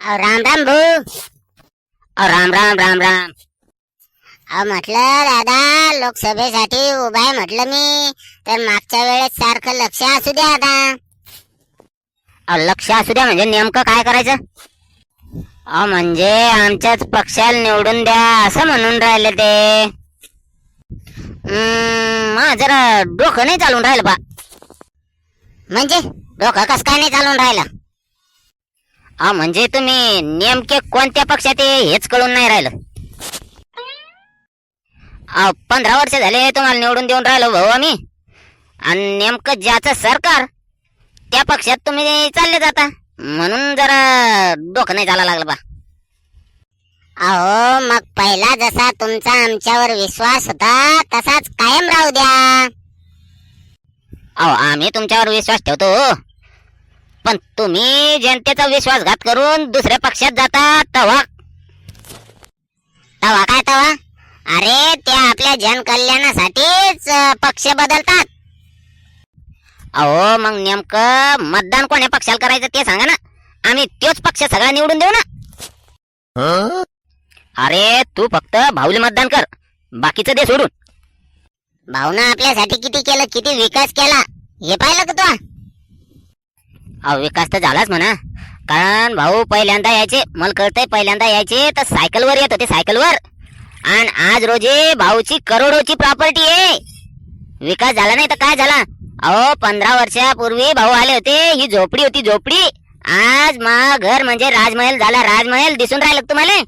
अहो राम राम भाऊ अहो राम राम राम राम. अहो म्हटलं दादा लोकसभेसाठी उभा आहे म्हटलं मी. तर मागच्या वेळेस सारखं लक्ष असू द्या आता. अहो लक्ष असू द्या म्हणजे नेमकं काय करायचं? अहो म्हणजे आमच्याच पक्षाला निवडून द्या असं म्हणून राहिले ते. मग जरा डोकं नाही चालून राहिलं बा. म्हणजे डोकं कस काय नाही चालून राहिलं? अहो म्हणजे तुम्ही नेमके कोणत्या पक्षात आहे हेच कळून नाही राहिलं. अहो पंधरा वर्ष झाले तुम्हाला निवडून देऊन राहिलो भाऊ आम्ही. आणि नेमकं ज्याचं सरकार त्या पक्षात तुम्ही चालले जाता. म्हणून जरा डोकं नाही चाला लागलं बा. अहो मग पहिला जसा तुमचा आमच्यावर विश्वास होता तसाच कायम राहू द्या. अहो आम्ही तुमच्यावर विश्वास ठेवतो हो. पण तुम्ही जनतेचा विश्वासघात करून दुसऱ्या पक्षात जाता तवा. तवा काय तवा? अरे त्या आपल्या जनकल्याणासाठीच पक्ष बदलतात. अहो मग नेमकं मतदान कोण्या पक्षाला करायचं ते सांगा ना. आम्ही तोच पक्ष सगळा निवडून देऊ ना. अरे तू फक्त भाऊली मतदान कर. बाकीचं दे सोडून. भाऊनं आपल्यासाठी किती केलं किती विकास केला हे पाहिलं का तू अहो विकास तर झालाच म्हणा. कारण भाऊ पहिल्यांदा यायचे मला कळतंय पहिल्यांदा यायचे तर सायकलवर येत होते सायकलवर. आणि आज रोजी भाऊची करोडोची प्रॉपर्टी आहे. विकास झाला नाही तर काय झाला? अहो पंधरा वर्षापूर्वी भाऊ आले होते ही झोपडी होती झोपडी. आज मा घर म्हणजे राजमहल झाला राजमहल दिसून राहिलं तुम्हाला?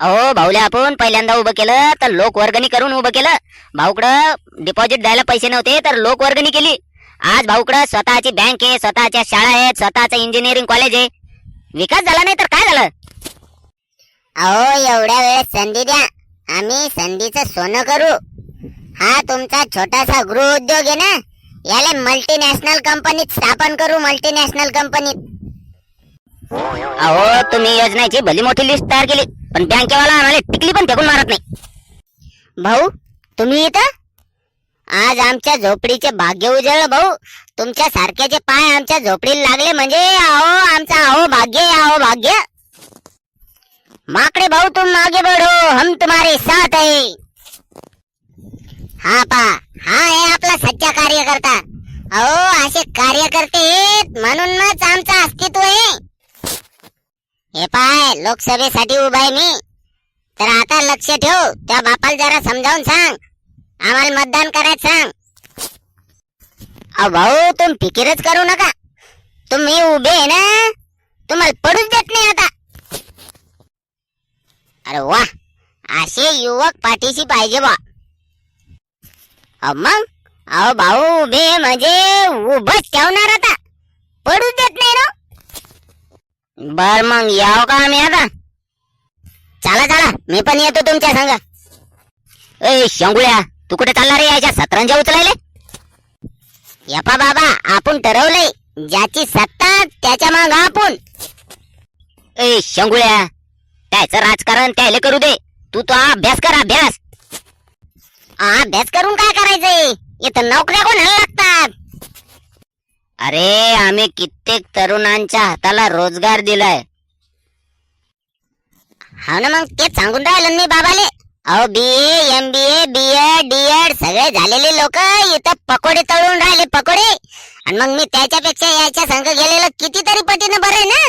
अहो भाऊले आपण पहिल्यांदा उभं केलं तर लोक वर्गणी करून उभं केलं. भाऊकडं डिपॉझिट द्यायला पैसे नव्हते तर लोक वर्गणी केली. आज भाऊकडं स्वतःची बँक आहे स्वतःच्या शाळा आहेत स्वतःचं इंजिनिअरिंग कॉलेज आहे. विकास झाला नाही तर काय झालं? अहो एवढ्या वेळेस संधी द्या. आम्ही संधीचं सोनं करू. हा तुमचा छोटासा गृह उद्योग आहे ना? याला मल्टीनॅशनल कंपनीत स्थापन करू मल्टीनॅशनल कंपनीत अहो तुम्ही योजनेची भली मोठी लिस्ट तयार केली पण बँकेवाला आम्हाला टिकली पण फेकून मारत नाही. भाऊ तुम्ही इथं? आज आमच्या झोपडीचे भाग्य उजळलं भाऊ. तुमच्या सारख्याचे पाय आमच्या झोपडीला लागले म्हणजे आहो आमचा आहो भाग्य आहो भाग्य. माकडे भाऊ तुम मागे बढ़ो हम तुम्हारे साथ आहे हा पा हा आहे आपला सच्चा कार्यकर्ता. अहो असे कार्यकर्ते आहेत म्हणूनच आमचं अस्तित्व आहे. हे पाय लोकसभेसाठी उभा आहे मी. तर आता लक्ष ठेव त्या बापाला जरा समजावून सांग. आम्हाला मतदान करायचं सांग अहो भाऊ तुम्ही फिकीरच करू नका. तुम्ही उभे आहे ना तुम्हाला पडूच देत नाही आता. अरे वा असे युवक पाठीशी पाहिजे बा. अहो मग अहो भाऊ उभे म्हणजे उभंच ठेवणार आता. पडूच देत नाही ना. बर मग याव का आम्ही आता? चला चला मी पण येतो तुमच्या संग. ए शंगुळ्या. तू कुठे चालला रे याच्या सतरंजा उचलायले? यपा बाबा आपण ठरवलंय. ज्याची सत्ता त्याच्या माग आपण. ए शंगुळ्या त्याचं राजकारण त्याले करू दे. तू तो अभ्यास कर अभ्यास. अभ्यास करून काय करायचंय? इथं नोकऱ्या कोणाला लागतात? अरे आम्ही कित्येक तरुणांच्या हाताला रोजगार दिलाय. हा ना मग ते सांगून राहिलं मी बाबाले. अहो B M B A B Ed D Ed सगळे झालेले लोक इथं पकोडे तळून राहिले पकोडे. आणि मग मी त्याच्यापेक्षा याच्या संघ गेलेलं कितीतरी पटीनं बरं आहे ना?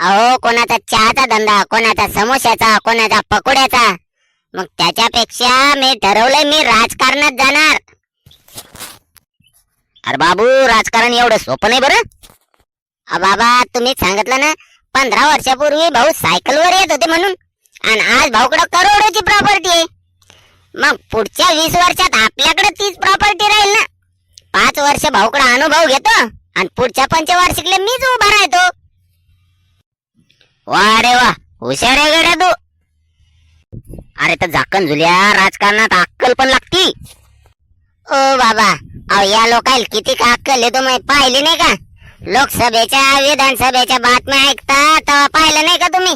अहो कोणाचा चहाचा धंदा कोणाचा समोश्याचा कोणाचा पकोड्याचा. मग त्याच्यापेक्षा मी ठरवलंय मी राजकारणात जाणार. अरे बाबू राजकारण एवढं सोपं नाही बरं? अ बाबा तुम्ही सांगितलं ना पंधरा वर्षापूर्वी भाऊ सायकलवर येत होते म्हणून. आणि आज भाऊकडं करोडोची प्रॉपर्टी आहे. मग पुढच्या वीस वर्षात आपल्याकडे तीच प्रॉपर्टी राहील ना. पाच वर्ष भाऊकडे अनुभव घेतो आणि पुढच्या पंचवार्षिकले मीच उभा राहतो. वा रे वा हुशार आहे गड्या तू. अरे तर झाकण झुल्या राजकारणात अक्कल पण लागती. ओ बाबा अहो या लोकायला किती का अक्कल आहे तुम्ही पाहिली नाही का? लोकसभेच्या विधानसभेच्या बातम्या ऐकता तेव्हा पाहिलं नाही का तुम्ही?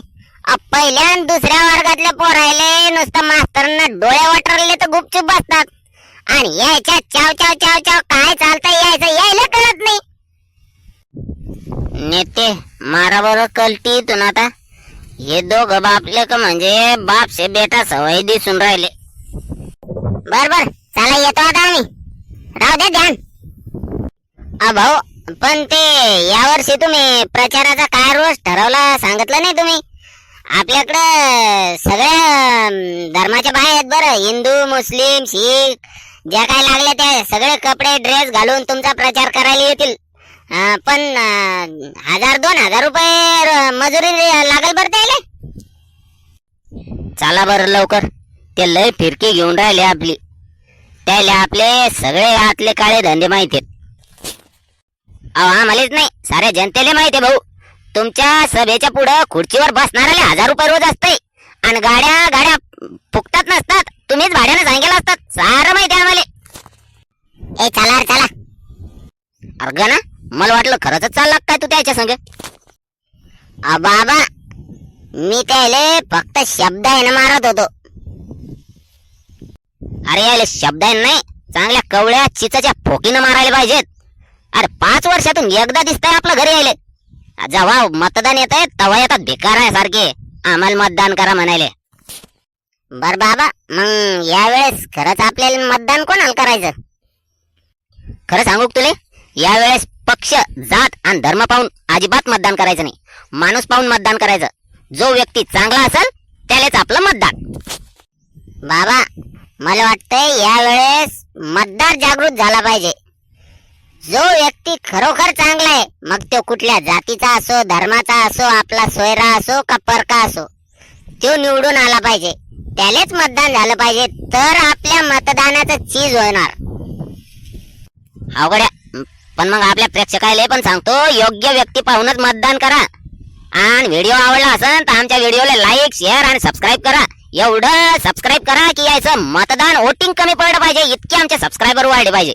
पहिल्या आणि दुसऱ्या वर्गातल्या पोरायले नुसतं मास्तरांना डोळे वाटरले तर गुपचूप बसतात. आणि यायच्या चाव चाव चाव चाव काय चालतं यायचं यायला कळत नाही. नेते मारा कलती कलटी इथून आता. हे दोघ बापले का म्हणजे बापसे बेटा सवय दिसून राहिले. बर बर चला येतो आता आम्ही. राहू दे ध्यान. अ भाऊ पण ते यावर्षी तुम्ही प्रचाराचा काय रोज ठरवला सांगितलं नाही तुम्ही? आपल्याकडं सगळ्या धर्माच्या बाहेर आहेत बरं. हिंदू मुस्लिम शीख ज्या काय लागल्या त्या सगळे कपडे ड्रेस घालून तुमचा प्रचार करायला येतील. पण हजार दोन हजार रुपये मजुरी लागल बरं त्याला? चला बरं लवकर. ते लय फिरकी घेऊन राहिले आपली. त्याला आपले सगळे आतले काळे धंदे माहिती आहेत. अहो आम्हालाच नाही. साऱ्या जनतेला माहिती भाऊ. तुमच्या सभेच्या पुढं खुर्चीवर बसणाऱ्याला हजार रुपये रोज असते आणि गाड्या गाड्या फुकतात नसतात. तुम्हीच भाड्याने सांगितलं असतात सारं माहिती आहे आम्हाला. ए चला रे चला. अर्ग ना मला वाटलं खरंच चालला काय तू त्याच्या संग? अ बाबा मी त्याले फक्त शब्द आहे ना मारत होतो. अरे याले शब्द आहे नाही चांगल्या कवळ्या चिचाच्या फोकीनं मारायला पाहिजेत. अरे पाच वर्षातून एकदा दिसतंय आपलं घरी यायले. जेव्हा मतदान येत आहे तेव्हा येतात भिकार आहे सारखे. आम्हाला मतदान करा म्हणाले बर बाबा मग यावेळेस खरंच आपल्याला मतदान कोणाला करायचं? खरं सांगू तुले? यावेळेस पक्ष जात आणि धर्म पाहून अजिबात मतदान करायचं नाही. माणूस पाहून मतदान करायचं. जो व्यक्ती चांगला असेल त्यालाच आपलं मतदान. बाबा मला वाटतंय यावेळेस मतदार जागृत झाला पाहिजे. जो व्यक्ती खरोखर चांगला आहे मग तो कुठल्या जातीचा असो धर्माचा असो आपला सोयरा असो का परका असो तो निवडून आला पाहिजे. त्यालाच मतदान झालं पाहिजे तर आपल्या मतदानाचं चीज होणार. अवघड्या. पण मग आपल्या प्रेक्षकाला पण सांगतो योग्य व्यक्ती पाहूनच मतदान करा. आणि व्हिडिओ आवडला असेल तर आमच्या व्हिडिओला लाईक शेअर आणि सबस्क्राईब करा. एवढं सबस्क्राईब करा की यायचं मतदान वोटिंग कमी पडलं पाहिजे इतके आमचे सबस्क्रायबर वाढले पाहिजे.